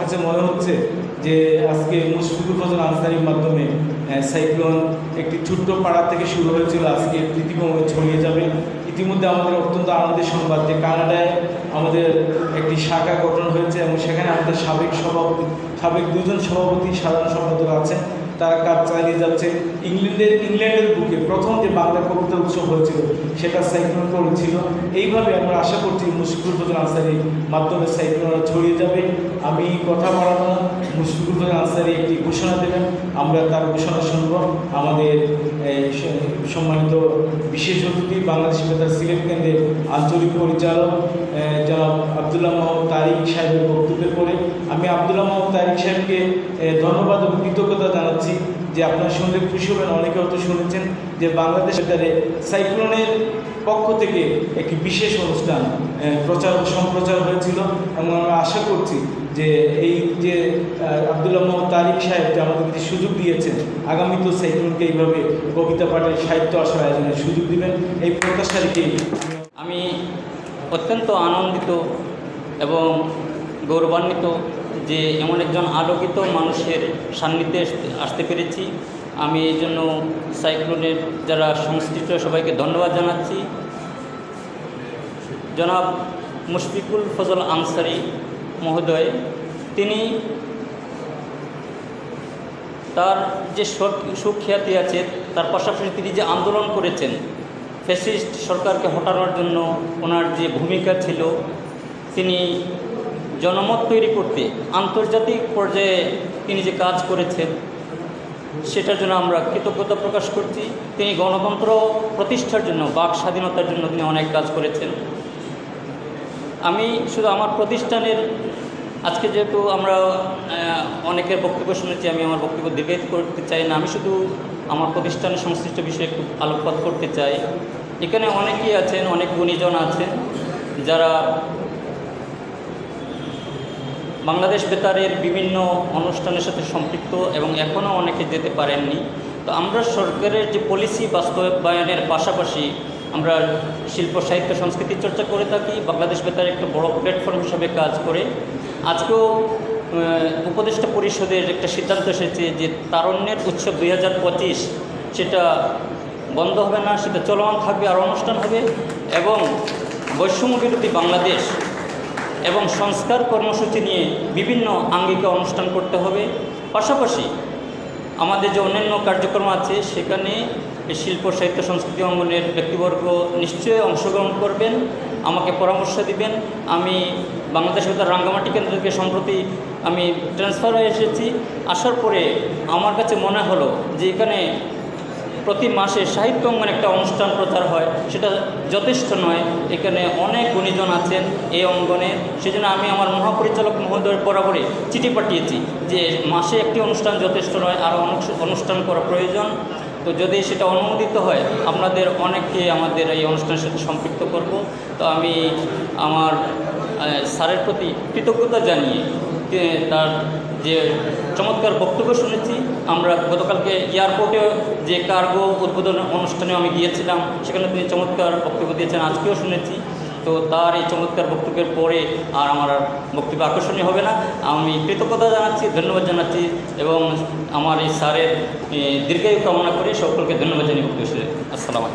কাছে মনে হচ্ছে যে আজকে মুশফিকুল ফজল আনসারির মাধ্যমে সাইক্লোন একটি ছোট্ট পাড়া থেকে শুরু হয়েছিল। আজকে পৃথিবীময় ছড়িয়ে যাবে। ইতিমধ্যে আমাদের অত্যন্ত আনন্দের সংবাদ যে কানাডায় আমাদের একটি শাখা গঠন হয়েছে এবং সেখানে আমাদের সাবেক সভাপতি, সাবেক দুজন সভাপতি, সাধারণ সম্পাদক আছেন। তারা কাজ চালিয়ে যাচ্ছে। ইংল্যান্ডের ইংল্যান্ডের বুকে প্রথম যে বাংলা কবিতা উৎসব হয়েছিল, সেটা সাইক্লোন করেছিল এইভাবে আমরা আশা করছি মুশফিকুল ফজল আনসারি মাধ্যমে সাইক্লোন ছড়িয়ে যাবে। আমি কথা বলানো মুশফিকুল আনসারি একটি ঘোষণা দেবেন। আমরা তার ঘোষণা শুনব। আমাদের সম্মানিত বিশেষ অতিথি, বাংলাদেশ বেতার সিলেট কেন্দ্রের আঞ্চলিক পরিচালক জনাব আবদুল্লাহ মোহাম্মদ তারিক সাহেবের বক্তব্যের পরে আমি আবদুল্লাহ মোহাম্মদ তারিক সাহেবকে ধন্যবাদ ও কৃতজ্ঞতা জানাচ্ছি। যে আপনারা শুনলে খুশি হবেন, অনেকে হয়তো শুনেছেন যে বাংলাদেশ সাইক্লোনের পক্ষ থেকে একটি বিশেষ অনুষ্ঠান প্রচার সম্প্রচার হয়েছিল এবং আমরা আশা করছি যে এই যে আবদুল্লাহ মোহাম্মদ তারিক সাহেব যে আমাদেরকে যে সুযোগ দিয়েছেন, আগামী তো সাইক্লোনকে এইভাবে কবিতা পাঠের সাহিত্য আসার আয়োজনের সুযোগ দিবেন। এই প্রত্যাশা রেখেই আমি অত্যন্ত আনন্দিত এবং গৌরবান্বিত যে এমন একজন আলোকিত মানুষের সান্নিধ্যে আসতে- পেরেছি। আমি এই জন্য সাইক্লোনের যারা সংশ্লিষ্ট সবাইকে ধন্যবাদ জানাচ্ছি। জনাব মুশফিকুল ফজল আনসারি মহোদয়, তিনি তার যে সুখ্যাতি আছে, তার পাশাপাশি তিনি যে আন্দোলন করেছেন, ফ্যাসিস্ট সরকারকে হটানোর জন্য ওনার যে ভূমিকা ছিল, তিনি জনমত তৈরি করতে আন্তর্জাতিক পর্যায়ে তিনি যে কাজ করেছেন, সেটার জন্য আমরা কৃতজ্ঞতা প্রকাশ করছি। তিনি গণতন্ত্র প্রতিষ্ঠার জন্য, বাক স্বাধীনতার জন্য তিনি অনেক কাজ করেছেন। আমি শুধু আমার প্রতিষ্ঠানের, আজকে যেহেতু আমরা অনেকের বক্তব্য শুনেছি, আমি আমার বক্তব্য দীর্ঘায়িত করতে চাই না। আমি শুধু আমার প্রতিষ্ঠানের সংশ্লিষ্ট বিষয়ে একটু আলোকপাত করতে চাই। এখানে অনেকেই আছেন, অনেক গুণীজন আছেন, যারা বাংলাদেশ বেতারের বিভিন্ন অনুষ্ঠানের সাথে সম্পৃক্ত এবং এখনও অনেকে যেতে পারেননি। তো আমরা সরকারের যে পলিসি বাস্তবায়নের পাশাপাশি আমরা শিল্প, সাহিত্য, সংস্কৃতি চর্চা করে থাকি, বাংলাদেশ বেতার একটা বড় প্ল্যাটফর্ম হিসাবে কাজ করে। আজকেও উপদেষ্টা পরিষদের একটা সিদ্ধান্ত এসেছে যে তারণ্যের উৎসব দু হাজার পঁচিশ, সেটা বন্ধ হবে না, সেটা চলমান থাকবে আর অনুষ্ঠান হবে এবং বৈষম্য বিরোধী বাংলাদেশ এবং সংস্কার কর্মসূচি নিয়ে বিভিন্ন আঙ্গিকে অনুষ্ঠান করতে হবে। পাশাপাশি আমাদের যে অন্যান্য কার্যক্রম আছে, সেখানে শিল্প, সাহিত্য, সংস্কৃতি অঙ্গনের ব্যক্তিবর্গ নিশ্চয়ই অংশগ্রহণ করবেন, আমাকে পরামর্শ দিবেন। আমি বাংলাদেশ বেতার রাঙ্গামাটি কেন্দ্র থেকে সম্প্রতি আমি ট্রান্সফার হয়ে এসেছি। আসার পরে আমার কাছে মনে হলো যে এখানে প্রতি মাসে সাহিত্য অঙ্গনে একটা অনুষ্ঠান প্রচার হয়, সেটা যথেষ্ট নয়। এখানে অনেক গুণীজন আছেন এই অঙ্গনে। সেজন্য আমি আমার মহাপরিচালক মহোদয়ের বরাবরে চিঠি পাঠিয়েছি যে মাসে একটি অনুষ্ঠান যথেষ্ট নয়, আরও অনুষ্ঠান করা প্রয়োজন। তো যদি সেটা অনুমোদিত হয়, আপনাদের অনেককে আমাদের এই অনুষ্ঠানের সাথে সম্পৃক্ত করব। তো আমি আমার স্যারের প্রতি কৃতজ্ঞতা জানিয়ে তার যে চমৎকার বক্তব্য শুনেছি, আমরা গতকালকে এয়ারপোর্টে যে কার্গো উদ্বোধন অনুষ্ঠানে আমি গিয়েছিলাম, সেখানে তিনি চমৎকার বক্তব্য দিয়েছেন, আজকেও শুনেছি। তো তার এই চমৎকার বক্তব্যের পরে আর আমার আর বক্তব্য আকর্ষণীয় হবে না। আমি কৃতজ্ঞতা জানাচ্ছি, ধন্যবাদ জানাচ্ছি এবং আমার এই স্যারের দীর্ঘায়ু কামনা করে সকলকে ধন্যবাদ জানিয়ে বক্তব্য। আসসালামু